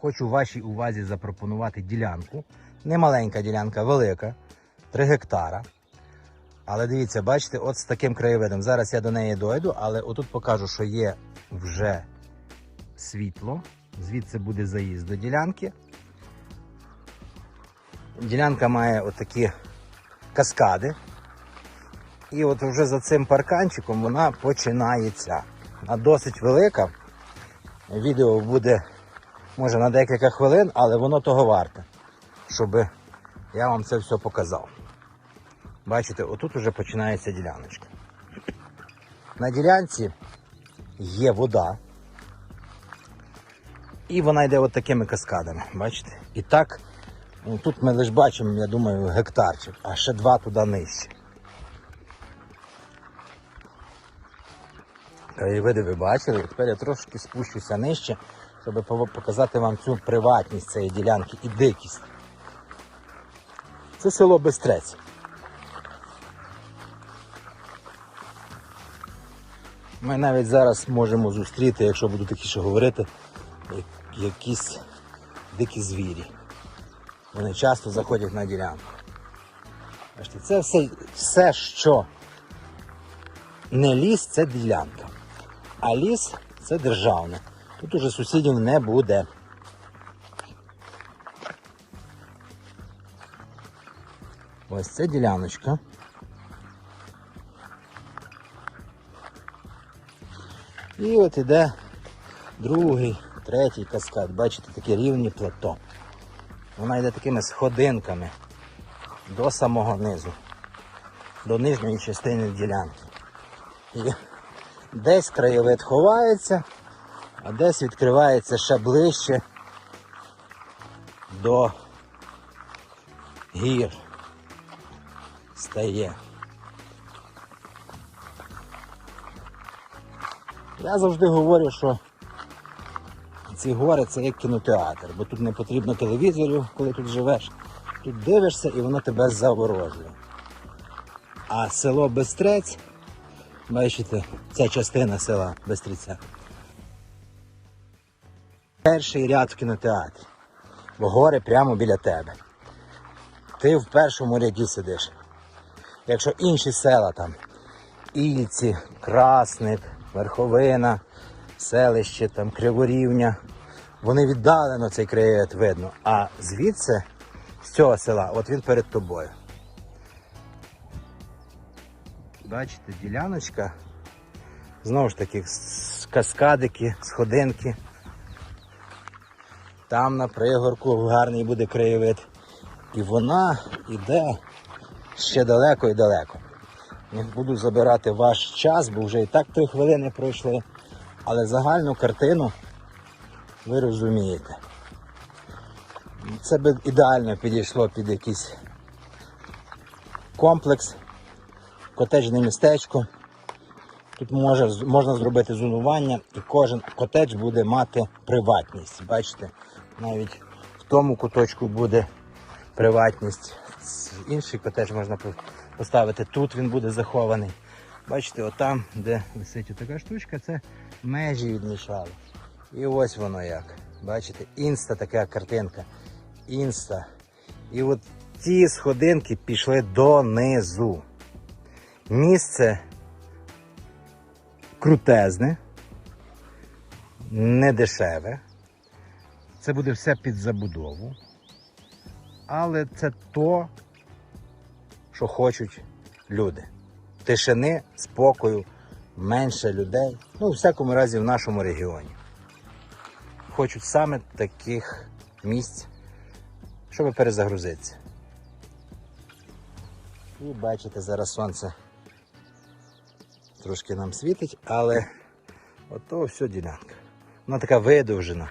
хочу вашій увазі запропонувати ділянку. Не маленька ділянка, велика, 3 гектара. Але дивіться, бачите, от з таким краєвидом. Зараз я до неї дойду, але отут покажу, що є вже світло. Звідси буде заїзд до ділянки. Ділянка має отакі каскади. І от вже за цим парканчиком вона починається. Вона досить велика. Відео буде може на декілька хвилин, але воно того варте, щоб я вам це все показав. Бачите, отут вже починається діляночка. На ділянці є вода. І вона йде от такими каскадами. Бачите? І так, ну, тут ми лише бачимо, я думаю, гектарчик, а ще два туди нижче. Краєвиди ви бачили, тепер я трошки спущуся нижче, щоб показати вам цю приватність цієї ділянки і дикість. Це село Бестрець. Ми навіть зараз можемо зустріти, якщо буду такіше говорити, якісь дикі звірі. Вони часто заходять на ділянку. Бачите, це все, все, що не ліс, це ділянка. А ліс це державне. Тут уже сусідів не буде. Ось це діляночка. І от іде другий, третій каскад. Бачите, такі рівні плато. Вона йде такими сходинками до самого низу, до нижньої частини ділянки. І десь краєвид ховається, а десь відкривається ще ближче до гір. Стає. Я завжди говорю, що ці гори це як кінотеатр, бо тут не потрібно телевізорів, коли тут живеш. Тут дивишся і воно тебе заворожує. А село Бестрець, бачите, ця частина села Бестриця. Перший ряд в кінотеатрі. Бо гори прямо біля тебе. Ти в першому ряді сидиш. Якщо інші села там, Ільці, Красник, Верховина, селище, там, Криворівня, вони віддалено цей краєвид видно. А звідси, з цього села, от він перед тобою. Бачите, діляночка. Знову ж таки, каскадики, сходинки. Там на пригорку гарний буде краєвид. І вона йде ще далеко і далеко. Не буду забирати ваш час, бо вже і так три хвилини пройшли. Але загальну картину ви розумієте. Це би ідеально підійшло під якийсь комплекс, котеджне містечко. Тут може, можна зробити зонування і кожен котедж буде мати приватність. Бачите, навіть в тому куточку буде приватність. Інший котедж можна поставити. Тут він буде захований. Бачите, отам, де висить така штучка, це межі відмішали. І ось воно як. Бачите, інста така картинка. Інста. І от ці сходинки пішли донизу. Місце крутезне, не дешеве. Це буде все під забудову. Але це то, що хочуть люди. Тишини, спокою, менше людей. Ну, у всякому разі, в нашому регіоні. Хочуть саме таких місць, щоб перезагрузитися. І бачите, зараз сонце трошки нам світить, але ото все ділянка. Вона така видовжена.